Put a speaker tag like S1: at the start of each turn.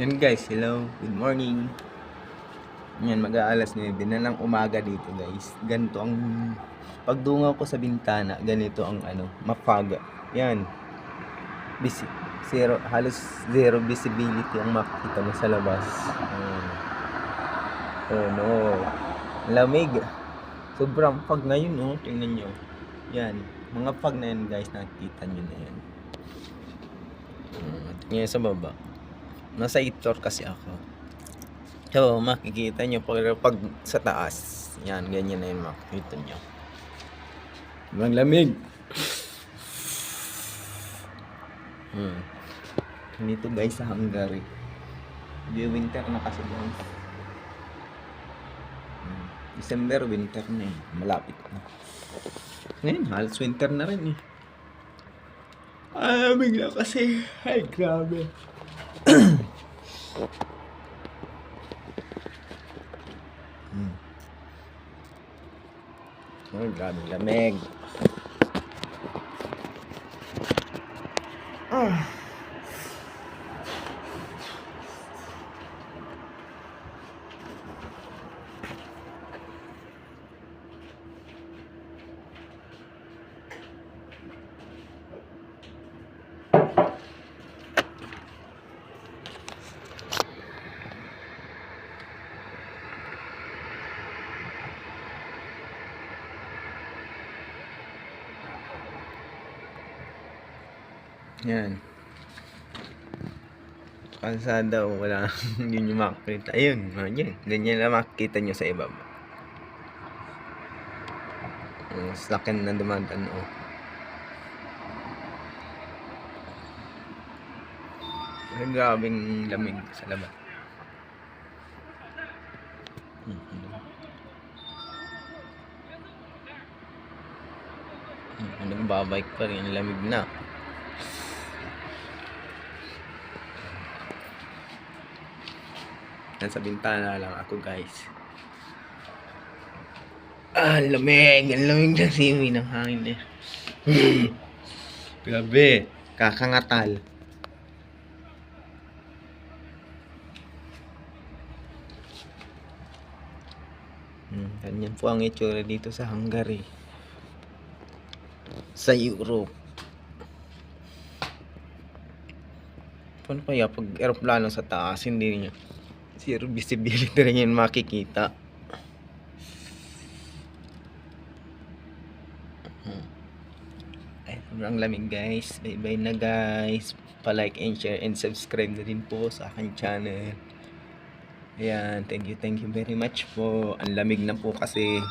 S1: Yan guys, hello, good morning. Yan, mag-aalas 9 na ng umaga dito guys. Ganito ang pagdungaw ko sa bintana, ganito ang ano, mapaga. Yan. Bisi, zero, halos zero visibility ang makikita mo sa labas. Ayan. Oh no. Lamig. Sobrang pag ngayon oh, tingnan nyo. Yan, mga pag na yan guys, nakikita nyo na yan. Hmm, ngayon sa baba. Nasa 8 floor kasi ako. So, makikita nyo pag, pag sa taas. Yan, ganyan na yun makikita nyo. Ibang lamig. Hmm. Dito guys sa Hungary. Di winter na kasi guys. Hmm. December, winter na eh. Malapit na. Ngayon, halos winter na rin eh. Ah, bigla kasi. Ay, grabe. Hmm. Ay, grabe lamig. Ah. Yan. Kalsada o wala hindi nyo makakita. Ayun, oh, yan. Ganyan lang makikita nyo sa ibaba. Ang sakin na dumadaan oh. Ay, grabing lamig sa labas. Mhm. Hmm, Nagbabike pa rin, lamig na. Nasa bintana lang ako guys. Ah, lamig. Ang lamig ng simoy ng hangin eh. Grabe. Kakangatal. Hmm, ganyan po ang itsura dito sa Hungary. Sa Europe. Paano kaya pag aeroplano sa taas, hindi niya zero visibility rin yun makikita. Ay, sobrang lamig guys. Bye bye na guys. Pa-like and share and subscribe na din po sa aking channel. Ayan, thank you, thank you very much po. Ang lamig na po kasi.